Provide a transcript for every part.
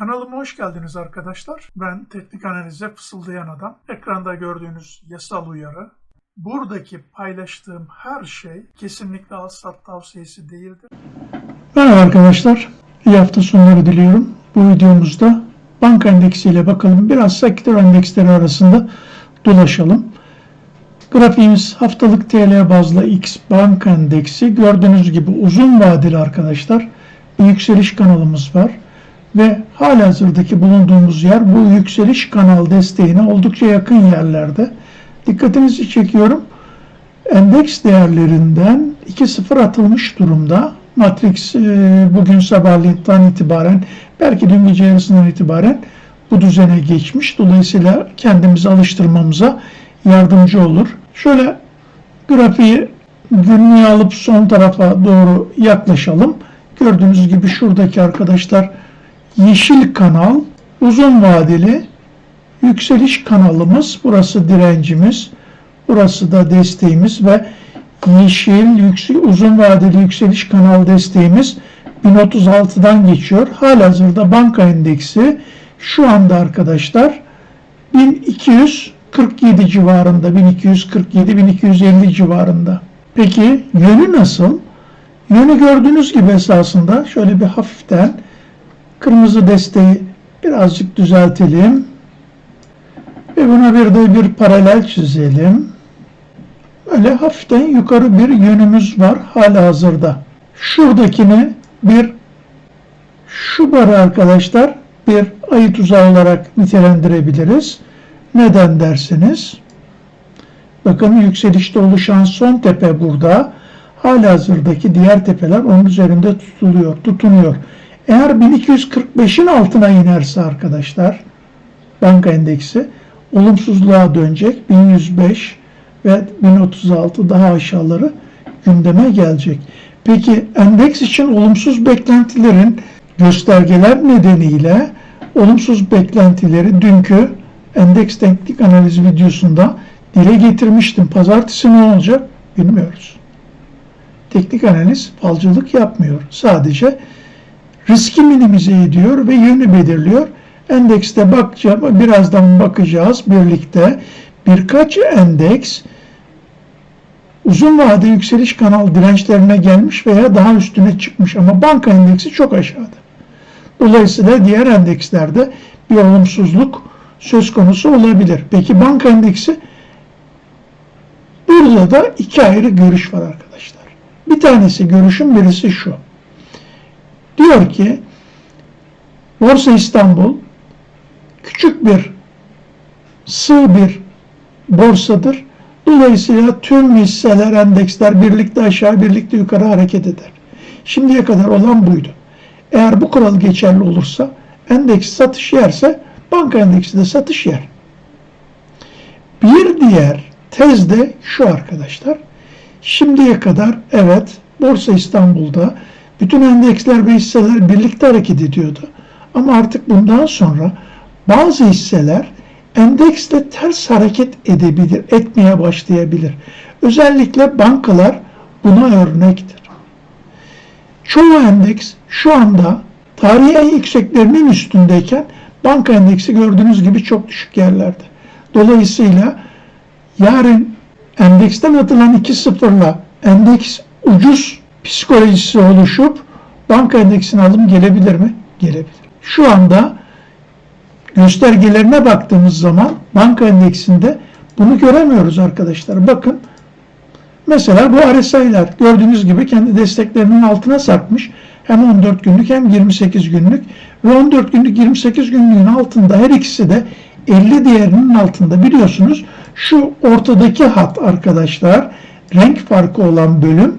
Kanalıma hoş geldiniz arkadaşlar. Ben teknik analize fısıldayan adam. Ekranda gördüğünüz yasal uyarı. Buradaki paylaştığım her şey kesinlikle al sat tavsiyesi değildir. Merhaba arkadaşlar. İyi hafta sonları diliyorum. Bu videomuzda banka endeksiyle bakalım. Biraz sektör endeksleri arasında dolaşalım. Grafiğimiz haftalık TL bazlı X banka endeksi. Gördüğünüz gibi uzun vadeli arkadaşlar. Bir yükseliş kanalımız var ve halihazırdaki bulunduğumuz yer bu yükseliş kanal desteğine oldukça yakın yerlerde. Dikkatinizi çekiyorum. Endeks değerlerinden 2.0 atılmış durumda. Matrix e, bugün sabahleyinden itibaren belki dün gece yarısından itibaren bu düzene geçmiş. Dolayısıyla kendimizi alıştırmamıza yardımcı olur. Şöyle grafiği günlüğe alıp son tarafa doğru yaklaşalım. Gördüğünüz gibi şuradaki arkadaşlar yeşil kanal, uzun vadeli yükseliş kanalımız. Burası direncimiz. Burası da desteğimiz ve yeşil yüksek, uzun vadeli yükseliş kanal desteğimiz 1036'dan geçiyor. Halihazırda banka endeksi şu anda arkadaşlar 1247 civarında, 1247-1250 civarında. Peki yönü nasıl? Yönü gördüğünüz gibi esasında şöyle bir hafiften Kırmızı desteği birazcık düzeltelim. Ve buna bir de bir paralel çizelim. Böyle hafiften yukarı bir yönümüz var hala hazırda. Şuradakini bir şu barı arkadaşlar bir ayı tuzağı olarak nitelendirebiliriz. Neden dersiniz? Bakın yükselişte oluşan son tepe burada. Hala hazırdaki diğer tepeler onun üzerinde tutuluyor, tutunuyor. Eğer 1245'in altına inerse arkadaşlar banka endeksi olumsuzluğa dönecek. 1105 ve 1036 daha aşağıları gündeme gelecek. Peki endeks için olumsuz beklentilerin göstergeler nedeniyle olumsuz beklentileri dünkü endeks teknik analiz videosunda dile getirmiştim. Pazartesi ne olacak bilmiyoruz. Teknik analiz falcılık yapmıyor. Sadece riski minimize ediyor ve yönü belirliyor. Endekste bakacağım, birazdan bakacağız birlikte. Birkaç endeks uzun vade yükseliş kanal dirençlerine gelmiş veya daha üstüne çıkmış ama banka endeksi çok aşağıda. Dolayısıyla diğer endekslerde bir olumsuzluk söz konusu olabilir. Peki banka endeksi burada da iki ayrı görüş var arkadaşlar. Bir tanesi görüşün birisi şu. Diyor ki Borsa İstanbul küçük bir sığ bir borsadır. Dolayısıyla tüm hisseler, endeksler birlikte aşağı, birlikte yukarı hareket eder. Şimdiye kadar olan buydu. Eğer bu kural geçerli olursa endeks satış yerse banka endeksi de satış yer. Bir diğer tez de şu arkadaşlar. Şimdiye kadar evet Borsa İstanbul'da bütün endeksler ve hisseler birlikte hareket ediyordu. Ama artık bundan sonra bazı hisseler endeksle ters hareket edebilir, etmeye başlayabilir. Özellikle bankalar buna örnektir. Çoğu endeks şu anda tarihi en yükseklerinin üstündeyken banka endeksi gördüğünüz gibi çok düşük yerlerde. Dolayısıyla yarın endeksten atılan iki sıfırla endeks ucuz psikolojisi oluşup banka endeksine alım gelebilir mi? Gelebilir. Şu anda göstergelerine baktığımız zaman banka endeksinde bunu göremiyoruz arkadaşlar. Bakın mesela bu RSI'ler gördüğünüz gibi kendi desteklerinin altına sarkmış. Hem 14 günlük hem 28 günlük ve 14 günlük 28 günlüğün altında her ikisi de 50 değerinin altında biliyorsunuz şu ortadaki hat arkadaşlar renk farkı olan bölüm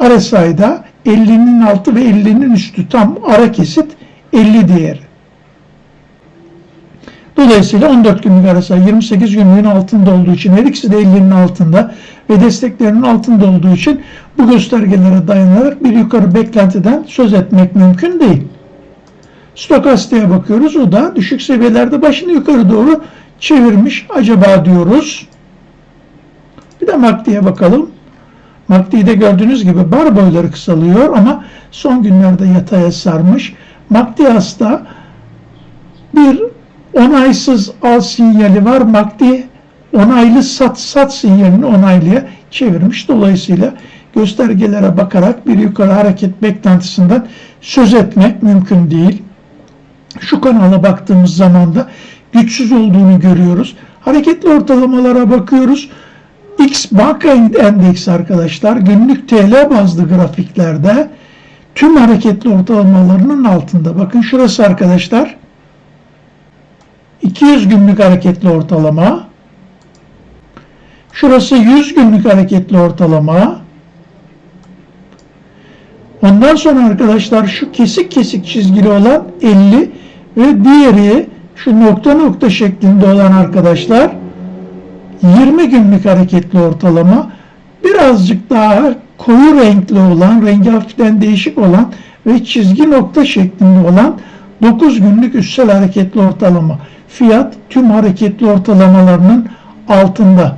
RSI'da 50'nin altı ve 50'nin üstü tam ara kesit 50 değeri. Dolayısıyla 14 günlük RSI 28 günlüğün altında olduğu için her ikisi de 50'nin altında ve desteklerinin altında olduğu için bu göstergelere dayanarak bir yukarı beklentiden söz etmek mümkün değil. Stokastiğe bakıyoruz. O da düşük seviyelerde başını yukarı doğru çevirmiş. Acaba diyoruz. Bir de MACD'ye bakalım. MACD'de gördüğünüz gibi bar boyları kısalıyor ama son günlerde yataya sarmış. MACD hasta bir onaysız al sinyali var. MACD onaylı sat sat sinyalini onaylıya çevirmiş. Dolayısıyla göstergelere bakarak bir yukarı hareket beklentisinden söz etmek mümkün değil. Şu kanala baktığımız zaman da güçsüz olduğunu görüyoruz. Hareketli ortalamalara bakıyoruz. X Banka Endeksi arkadaşlar günlük TL bazlı grafiklerde tüm hareketli ortalamalarının altında. Bakın şurası arkadaşlar 200 günlük hareketli ortalama. Şurası 100 günlük hareketli ortalama. Ondan sonra arkadaşlar şu kesik kesik çizgili olan 50 ve diğeri şu nokta nokta şeklinde olan arkadaşlar 20 günlük hareketli ortalama birazcık daha koyu renkli olan, rengi hafiften değişik olan ve çizgi nokta şeklinde olan 9 günlük üstsel hareketli ortalama. Fiyat tüm hareketli ortalamalarının altında.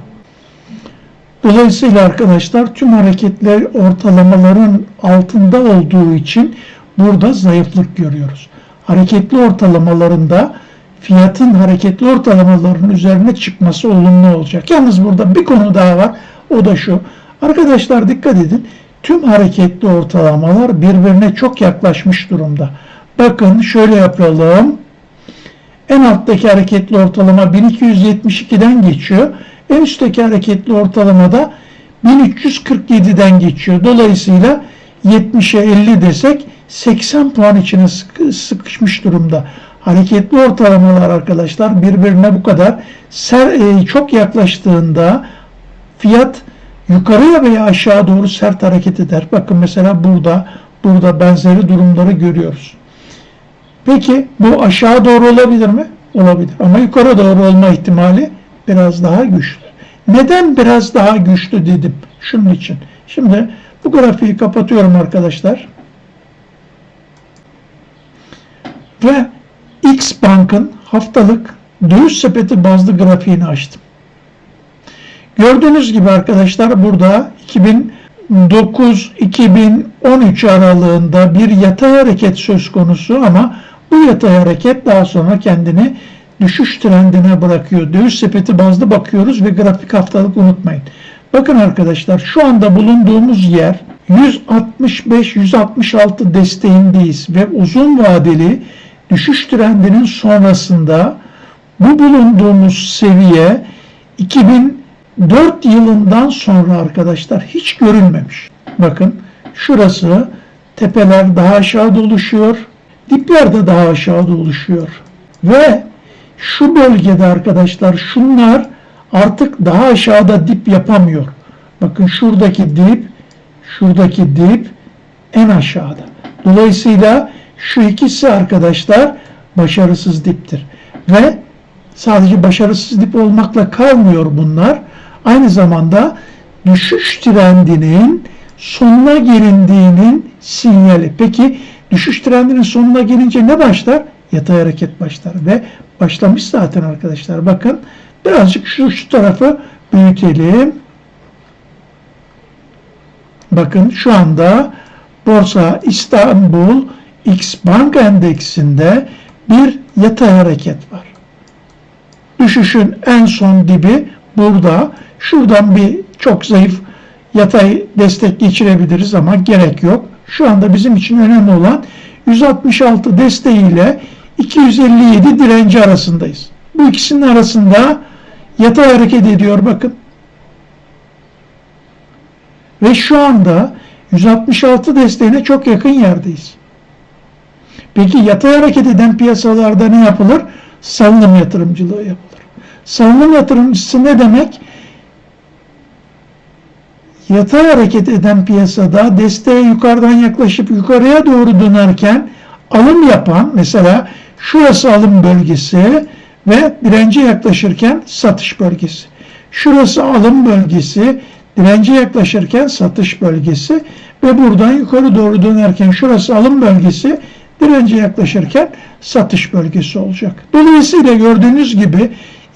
Dolayısıyla arkadaşlar tüm hareketler ortalamaların altında olduğu için burada zayıflık görüyoruz. Hareketli ortalamalarında fiyatın hareketli ortalamaların üzerine çıkması olumlu olacak. Yalnız burada bir konu daha var. O da şu. Arkadaşlar dikkat edin. Tüm hareketli ortalamalar birbirine çok yaklaşmış durumda. Bakın şöyle yapalım. En alttaki hareketli ortalama 1272'den geçiyor. En üstteki hareketli ortalama da 1347'den geçiyor. Dolayısıyla 70'e 50 desek 80 puan içine sıkışmış durumda. Hareketli ortalamalar arkadaşlar birbirine bu kadar ser, e, çok yaklaştığında fiyat yukarıya veya aşağı doğru sert hareket eder. Bakın mesela burada burada benzeri durumları görüyoruz. Peki bu aşağı doğru olabilir mi? Olabilir. Ama yukarı doğru olma ihtimali biraz daha güçlü. Neden biraz daha güçlü dedim? Şunun için. Şimdi bu grafiği kapatıyorum arkadaşlar. Ve X Bank'ın haftalık döviz sepeti bazlı grafiğini açtım. Gördüğünüz gibi arkadaşlar burada 2009-2013 aralığında bir yatay hareket söz konusu ama bu yatay hareket daha sonra kendini düşüş trendine bırakıyor. Döviz sepeti bazlı bakıyoruz ve grafik haftalık unutmayın. Bakın arkadaşlar şu anda bulunduğumuz yer 165-166 desteğindeyiz ve uzun vadeli düşüş trendinin sonrasında bu bulunduğumuz seviye 2004 yılından sonra arkadaşlar hiç görülmemiş. Bakın şurası tepeler daha aşağıda oluşuyor. Dipler de daha aşağıda oluşuyor. Ve şu bölgede arkadaşlar şunlar artık daha aşağıda dip yapamıyor. Bakın şuradaki dip, şuradaki dip en aşağıda. Dolayısıyla şu ikisi arkadaşlar başarısız diptir. Ve sadece başarısız dip olmakla kalmıyor bunlar. Aynı zamanda düşüş trendinin sonuna gelindiğinin sinyali. Peki düşüş trendinin sonuna gelince ne başlar? Yatay hareket başlar ve başlamış zaten arkadaşlar. Bakın birazcık şu, şu tarafı büyütelim. Bakın şu anda Borsa İstanbul X Bank Endeksinde bir yatay hareket var. Düşüşün en son dibi burada. Şuradan bir çok zayıf yatay destek geçirebiliriz ama gerek yok. Şu anda bizim için önemli olan 166 desteğiyle 257 direnci arasındayız. Bu ikisinin arasında yatay hareket ediyor bakın. Ve şu anda 166 desteğine çok yakın yerdeyiz. Peki yatay hareket eden piyasalarda ne yapılır? Salınım yatırımcılığı yapılır. Salınım yatırımcısı ne demek? Yatay hareket eden piyasada desteğe yukarıdan yaklaşıp yukarıya doğru dönerken alım yapan mesela şurası alım bölgesi ve dirence yaklaşırken satış bölgesi. Şurası alım bölgesi, dirence yaklaşırken satış bölgesi ve buradan yukarı doğru dönerken şurası alım bölgesi, dirence yaklaşırken satış bölgesi olacak. Dolayısıyla gördüğünüz gibi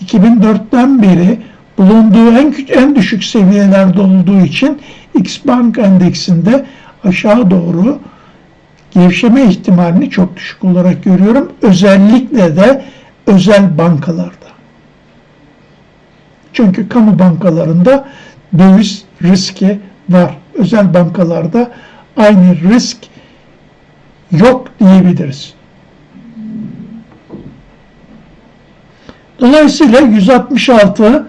2004'ten beri bulunduğu en, en düşük seviyelerde olduğu için X Bank endeksinde aşağı doğru gevşeme ihtimalini çok düşük olarak görüyorum. Özellikle de özel bankalarda. Çünkü kamu bankalarında döviz riski var. Özel bankalarda aynı risk yok diyebiliriz. Dolayısıyla 166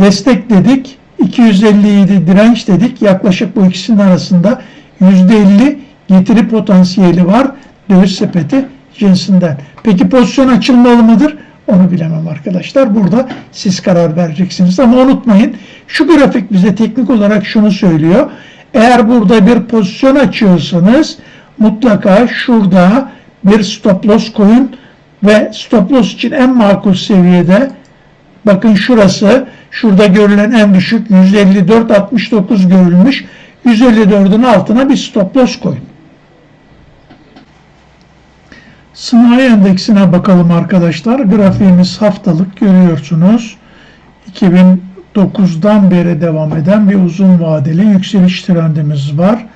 destek dedik, 257 direnç dedik. Yaklaşık bu ikisinin arasında %50 getiri potansiyeli var döviz sepeti cinsinden. Peki pozisyon açılmalı mıdır? Onu bilemem arkadaşlar. Burada siz karar vereceksiniz. Ama unutmayın şu grafik bize teknik olarak şunu söylüyor. Eğer burada bir pozisyon açıyorsanız mutlaka şurada bir stop loss koyun ve stop loss için en makul seviyede bakın şurası şurada görülen en düşük 154.69 görülmüş. 154'ün altına bir stop loss koyun. Sınai endeksine bakalım arkadaşlar. Grafiğimiz haftalık görüyorsunuz. 2009'dan beri devam eden bir uzun vadeli yükseliş trendimiz var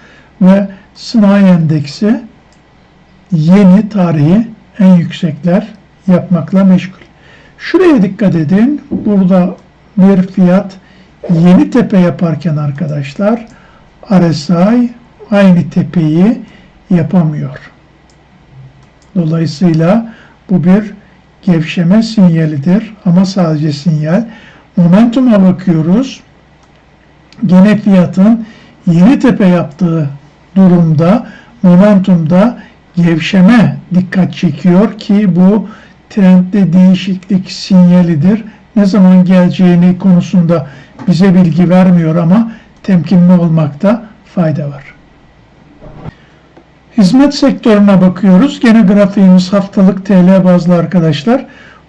ve Sınai endeksi yeni tarihi en yüksekler yapmakla meşgul. Şuraya dikkat edin. Burada bir fiyat yeni tepe yaparken arkadaşlar RSI aynı tepeyi yapamıyor. Dolayısıyla bu bir gevşeme sinyalidir ama sadece sinyal. Momentum'a bakıyoruz. Gene fiyatın yeni tepe yaptığı durumda momentumda gevşeme dikkat çekiyor ki bu trendde değişiklik sinyalidir. Ne zaman geleceğini konusunda bize bilgi vermiyor ama temkinli olmakta fayda var. Hizmet sektörüne bakıyoruz. Gene grafiğimiz haftalık TL bazlı arkadaşlar.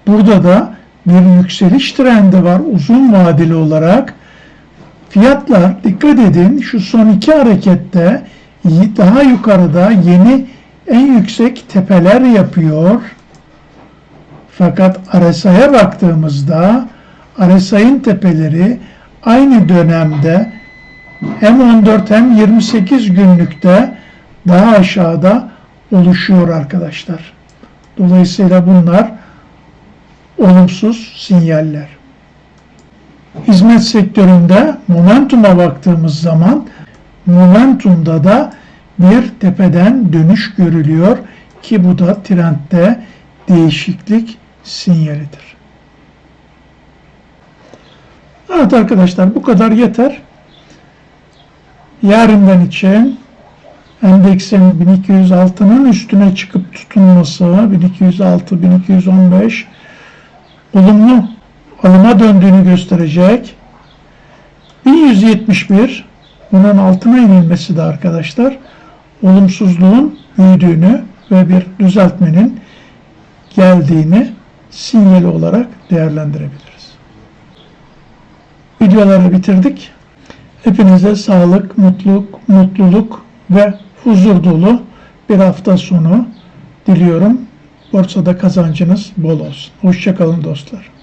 Burada da bir yükseliş trendi var uzun vadeli olarak. Fiyatlar dikkat edin şu son iki harekette daha yukarıda yeni en yüksek tepeler yapıyor. Fakat RSI'ye baktığımızda RSI'nin tepeleri aynı dönemde hem 14 hem 28 günlükte daha aşağıda oluşuyor arkadaşlar. Dolayısıyla bunlar olumsuz sinyaller. Hizmet sektöründe momentuma baktığımız zaman momentumda da bir tepeden dönüş görülüyor ki bu da trendde değişiklik sinyalidir. Evet arkadaşlar bu kadar yeter. Yarından için endeksin 1206'nın üstüne çıkıp tutunması 1206 1215 olumlu alıma döndüğünü gösterecek. 1171 bunun altına inilmesi de arkadaşlar olumsuzluğun büyüdüğünü ve bir düzeltmenin geldiğini sinyali olarak değerlendirebiliriz. Videoları bitirdik. Hepinize sağlık, mutluluk, mutluluk ve huzur dolu bir hafta sonu diliyorum. Borsada kazancınız bol olsun. Hoşçakalın dostlar.